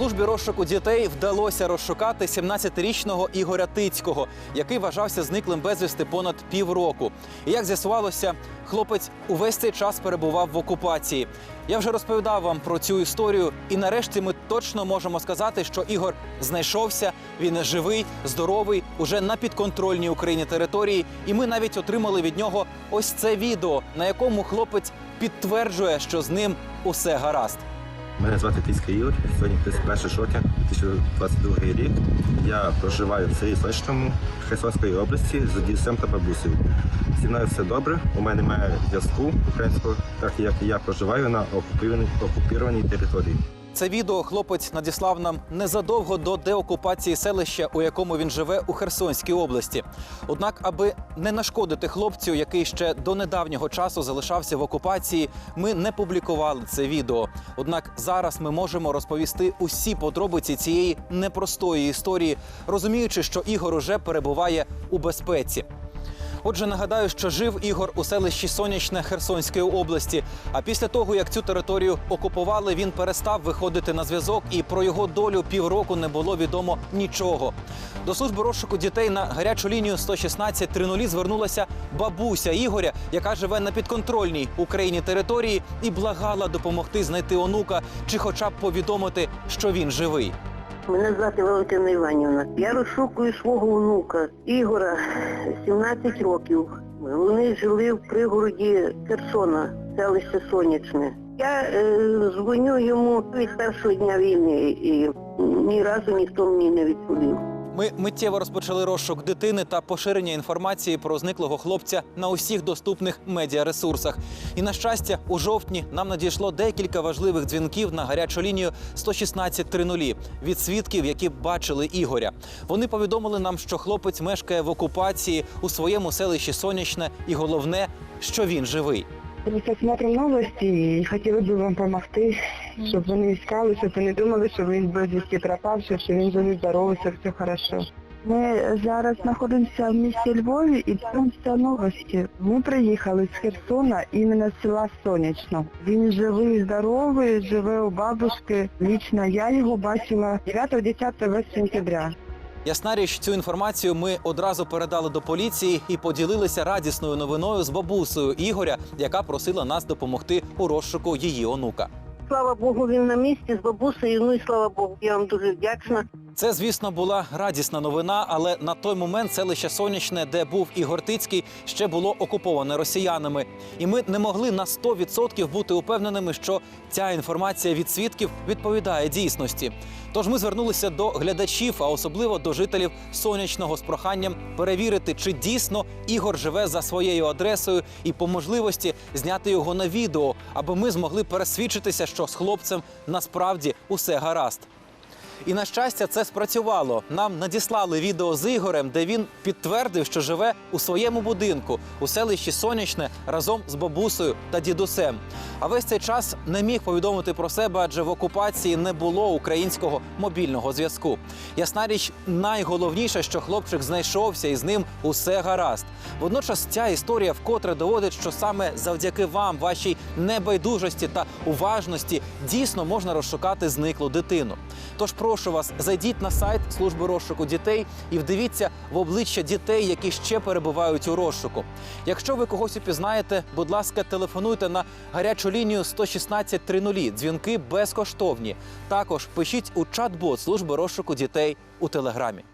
Службі розшуку дітей вдалося розшукати 17-річного Ігоря Тицького, який вважався зниклим безвісти понад півроку. І як з'ясувалося, хлопець увесь цей час перебував в окупації. Я вже розповідав вам про цю історію, і нарешті ми точно можемо сказати, що Ігор знайшовся. Він живий, здоровий, уже на підконтрольній Україні території. І ми навіть отримали від нього ось це відео, на якому хлопець підтверджує, що з ним усе гаразд. Мене звати Тиська Ігор, сьогодні 31 жовтня 2022 рік. Я проживаю в селі Сочному Херсонської області з дідусем та бабусею. Зі мною все добре, у мене немає зв'язку українського, так як я проживаю на окупованій, території. Це відео хлопець надіслав нам незадовго до деокупації селища, у якому він живе у Херсонській області. Однак, аби не нашкодити хлопцю, який ще до недавнього часу залишався в окупації, ми не публікували це відео. Однак зараз ми можемо розповісти усі подробиці цієї непростої історії, розуміючи, що Ігор уже перебуває у безпеці. Отже, нагадаю, що жив Ігор у селищі Сонячне Херсонської області. А після того, як цю територію окупували, він перестав виходити на зв'язок, і про його долю півроку не було відомо нічого. До служби розшуку дітей на гарячу лінію 116 30 звернулася бабуся Ігоря, яка живе на підконтрольній Україні території, і благала допомогти знайти онука чи, хоча б повідомити, що він живий. Мене звати Валентина Іванівна. Я розшукую свого онука Ігора, 17 років. Вони жили в пригороді Херсона, селище Сонячне. Я е, дзвоню йому від першого дня війни і ні разу ніхто мені не відповів. Ми миттєво розпочали розшук дитини та поширення інформації про зниклого хлопця на усіх доступних медіаресурсах. І на щастя, у жовтні нам надійшло декілька важливих дзвінків на гарячу лінію 116 30 від свідків, які бачили Ігоря. Вони повідомили нам, що хлопець мешкає в окупації у своєму селищі Сонячне, і головне, що він живий. Просто смотрим новості і хотіли б вам допомогти, щоб вони іскали, щоб вони думали, що він безвісті пропавши, що він живий, здоровий, все, все хорошо. Ми зараз знаходимося в місті Львові і дивимося новості. Ми приїхали з Херсона, іменно з села Сонячно. Він живий, здоровий, живе у бабушки. Лічно я його бачила 9-10 сентября. Ясна річ, цю інформацію ми одразу передали до поліції і поділилися радісною новиною з бабусею Ігоря, яка просила нас допомогти у розшуку її онука. Слава Богу, він на місці з бабусею, ну і слава Богу, я вам дуже вдячна. Це, звісно, була радісна новина, але на той момент селище Сонячне, де був Ігор Тицький, ще було окуповане росіянами. І ми не могли на 100% бути упевненими, що ця інформація від свідків відповідає дійсності. Тож ми звернулися до глядачів, а особливо до жителів сонячного з проханням перевірити, чи дійсно Ігор живе за своєю адресою, і по можливості зняти його на відео, аби ми змогли пересвідчитися, що з хлопцем насправді усе гаразд. І на щастя, це спрацювало. Нам надіслали відео з Ігорем, де він підтвердив, що живе у своєму будинку у селищі Сонячне разом з бабусею та дідусем. А весь цей час не міг повідомити про себе, адже в окупації не було українського мобільного зв'язку. Ясна річ, найголовніше, що хлопчик знайшовся і з ним усе гаразд. Водночас ця історія вкотре доводить, що саме завдяки вам, вашій небайдужості та уважності, дійсно можна розшукати зниклу дитину. Тож прошу вас, зайдіть на сайт служби розшуку дітей і вдивіться в обличчя дітей, які ще перебувають у розшуку. Якщо ви когось упізнаєте, будь ласка, телефонуйте на гарячу лінію 116 30. Дзвінки безкоштовні. Також пишіть у чат-бот служби розшуку дітей у телеграмі.